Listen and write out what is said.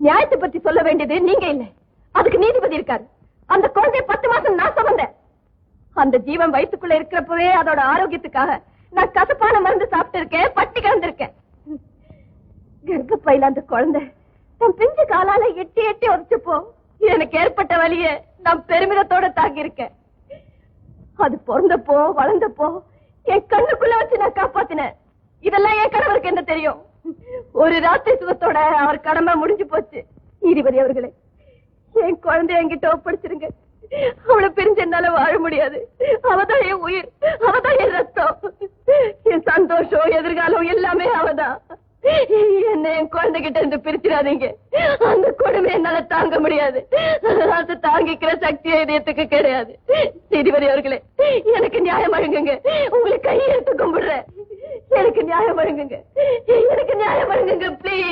நியாயத்தை பத்தி சொல்ல வேண்டியது நீங்க இல்ல. அதுக்கு நீதிபதி இருக்காரு. அந்த குழந்தை பத்து மாசம் நான் சுமந்தேன். அந்த ஜீவன் வயித்துக்குள்ள இருக்கிறப்பவே அதோட ஆரோக்கியத்துக்காக நான் கசப்பான மருந்து சாப்பிட்டு இருக்கேன் பட்டி கிடந்திருக்கேன் கர்ப்பப்பையில அந்த குழந்தை தன் பிஞ்சு காலால எட்டி எட்டி உதச்சப்போ எனக்கு ஏற்பட்ட வழிய நான் பெருமிதத்தோட தாக்கி இருக்கேன் அது பிறந்தப்போ வளர்ந்தப்போ என் கண்ணுக்குள்ள வச்சு நான் காப்பாத்தினேன். இதெல்லாம் என் கணவருக்கு என்ன தெரியும்? ஒரு ராத்திரி சுகத்தோட அவர் கடமை முடிஞ்சு போச்சு. நீதிபதி அவர்களே என் குழந்தை என்கிட்ட ஒப்படைச்சிருங்க. அவளை பிரிஞ்சு என்னால வாழ முடியாது. அவதான் என் உயிர் அவதான் என் ரத்தம். என் சந்தோஷம் எதிர்காலம் எல்லாமே அவதான். என்ன என் குழந்தைகிட்ட இருந்து பிரிச்சிடாதீங்க. அந்த கொடுமை என்னால தாங்க முடியாது. அது தாங்கிக்கிற சக்தி இதயத்துக்கு கிடையாது. நீதிபதி அவர்களே எனக்கு நியாயம் வழங்குங்க. உங்களை கையெழுத்து கும்பிடுறேன். நியாயம் வழங்குங்க எங்களுக்கு நியாயம் வழங்குங்க ப்ளீஸ் ப்ளீஸ்